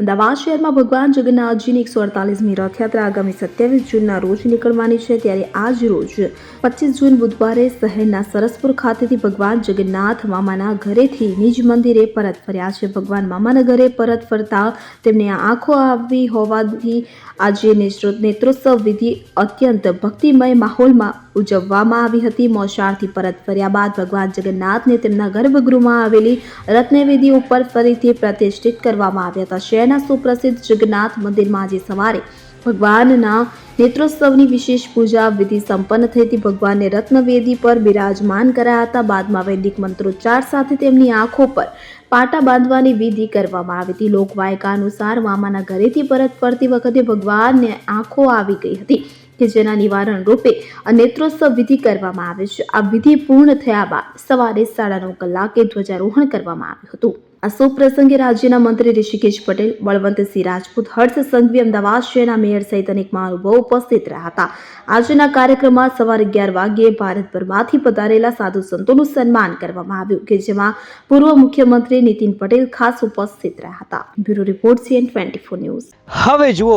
અમદાવાદ શહેરમાં ભગવાન જગન્નાથજીની એકસો અડતાલીસમી રથયાત્રા આગામી સત્યાવીસ જૂનના રોજ નીકળવાની છે. ત્યારે આજ રોજ પચીસ જૂન બુધવારે શહેરના સરસપુર ખાતેથી ભગવાન જગન્નાથ મામાના ઘરેથી નિજ મંદિરે પરત ફર્યા છે. ભગવાન મામાના ઘરે પરત ફરતા તેમને આંખો આવી હોવાથી આજે નેત્રો- નેત્રોત્સવ વિધિ અત્યંત ભક્તિમય માહોલમાં ઉજવવામાં આવી હતી. મોસાળથી પરત ફર્યા બાદ ભગવાન જગન્નાથને તેમના ગર્ભગૃહમાં આવેલી રત્નવેદી ઉપર ફરીથી પ્રતિષ્ઠિત કરવામાં આવ્યા હતા. શહેરના સુપ્રસિદ્ધ જગન્નાથ મંદિરમાં આજે સવારે ભગવાનના નેત્રોત્સવની વિશેષ પૂજા વિધિ સંપન્ન થઈ હતી. ભગવાનને રત્નવેદી પર બિરાજમાન કરાયા હતા. બાદમાં વૈદિક મંત્રોચ્ચાર સાથે તેમની આંખો પર પાટા બાંધવાની વિધિ કરવામાં આવી હતી. લોકવાયકા અનુસાર મામાના ઘરેથી પરત ફરતી વખતે ભગવાનને આંખો આવી ગઈ હતી. કે જેના નિવારણ રૂપે નેત્રોત્સવ વિધિ કરવામાં આવે છે. આ વિધિ પૂર્ણ થયા બાદ સવારે સાડા નવ કલાકે ધ્વજારોહણ કરવામાં આવ્યું હતું. આ શુભ પ્રસંગે રાજ્યના મંત્રી ઋષિકેશ પટેલ બળવંતસિંહ રાજપૂત, હર્ષ સંઘવી, અમદાવાદ શહેરના મેયર સહિત અનેક મહાનુભાવો ઉપસ્થિત રહ્યા હતા. આજના કાર્યક્રમમાં સવારે અગિયાર વાગ્યે ભારતભરમાંથી પધારેલા સાધુ સંતોનું સન્માન કરવામાં આવ્યું કે જેમાં પૂર્વ મુખ્યમંત્રી નીતિન પટેલ ખાસ ઉપસ્થિત રહ્યા હતા. Bureau report CN twenty four news. હવે જુઓ